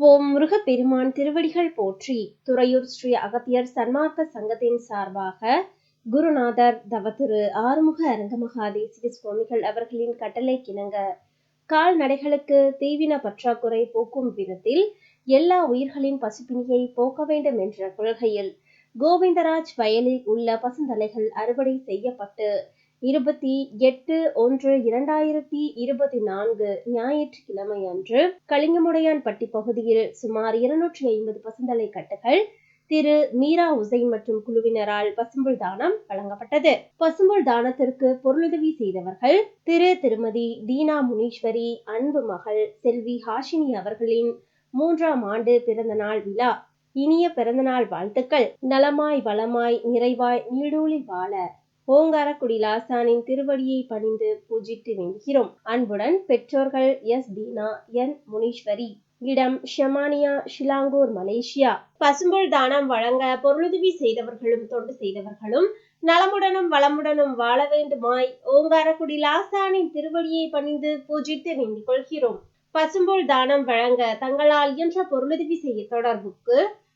ஓம் முருகப்பெருமான் திருவடிகள் போற்றி துறையூர் ஸ்ரீ அகத்தியர் சன்மார்க்க சங்கத்தின் சார்பாக குருநாதர் தவத்திரு ஆறுமுக அரங்கமகா தேசிக சுவாமிகள் அவர்களின் கட்டளை கிணங்க கால்நடைகளுக்கு தீவின பற்றாக்குறை போக்கும் விதத்தில் எல்லா உயிர்களின் பசுப்பிணியை போக்க வேண்டும் என்ற கொள்கையில் கோவிந்தராஜ் வயலில் உள்ள பசுந்தலைகள் அறுவடை செய்யப்பட்டு இருபத்தி எட்டு ஒன்று இரண்டாயிரத்தி இருபத்தி நான்கு ஞாயிற்றுக்கிழமை அன்று கலிங்கமுடையான்பட்டி பகுதியில் சுமார் இருநூற்றி ஐம்பது பசுந்தலை கட்டுகள் திரு மீரா உசைன் மற்றும் குழுவினரால் பசும்புல் தானம் வழங்கப்பட்டது. பசும்புல் தானத்திற்கு பொருளுதவி செய்தவர்கள் திரு திருமதி தீனா முனீஸ்வரி அன்பு மகள் செல்வி ஹாஷினி அவர்களின் மூன்றாம் ஆண்டு பிறந்த நாள் விழா. இனிய பிறந்தநாள் வாழ்த்துக்கள். நலமாய் வளமாய் நிறைவாய் நீடூழி வாழ ஓங்காரக்குடி லாசானின் திருவடியை பணிந்து பூஜித்து நிற்கிறோம். அன்புடன் பெற்றோர்கள் எஸ். தீனா என். முனீஸ்வரி. இடம் ஷமானியா ஷிலாங்கூர் மலேசியா. பசும்பொல் தானம் வழங்க பொருளுதவி செய்தவர்களும் தொண்டு செய்தவர்களும் நலமுடனும் வளமுடனும் வாழ வேண்டுமாய் ஓங்காரக்குடி லாசானின் திருவடியை பணிந்து பூஜித்து நின்று கொள்கிறோம் பசும்பொல் தானம் வழங்க தங்களால் இயன்ற பொருளுதவி செய்ய தொடர்புக்கு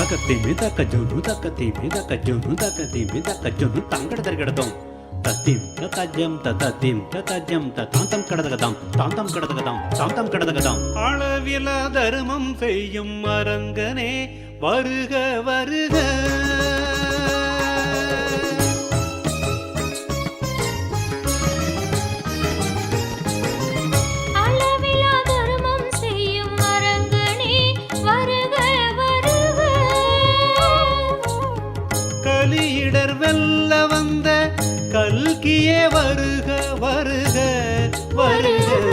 தகத்தை மிதக்க ஜொன்னு தக்கத்தை மிதக்க ஜொன்னு தக்கத்தை மிதக்க ஜொன்னு தங்கடதர் கிடதும் தத்திம் தத்தஜம் தத்தத்திம் தத்தஜம் தாந்தம் கடதகதாம் தாந்தம் கடதகதாம் தாந்தம் கடதகதாம். அளவில தர்மம் செய்யும் அரங்கனே வருக வருக. இடர் வெல்ல வந்த கல்கியே வருக வருக வருக.